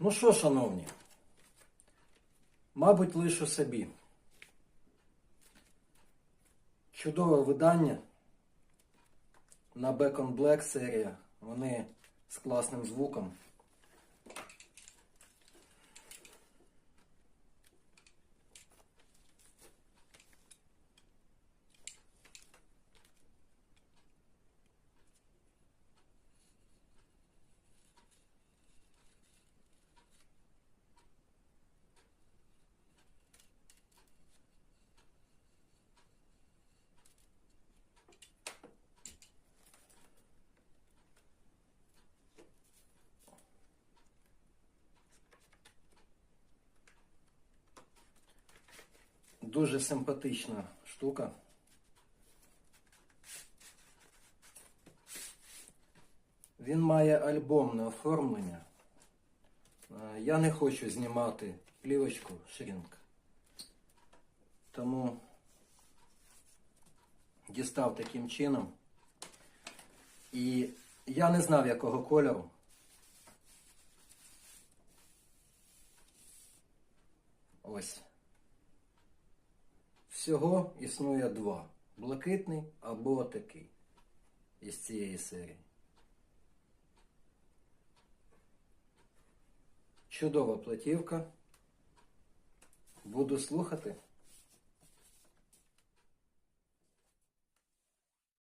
Ну що, шановні, мабуть, лишу собі. Чудове видання на Back Black серія. Вони з класним звуком. Дуже симпатична штука. Він має альбомне оформлення. Е, Я не хочу знімати плівочку шрінк. Тому дістав таким чином. І я не знав, якого кольору. Ось. Всього існує два. Блакитний або такий із цієї серії. Чудова платівка. Буду слухати.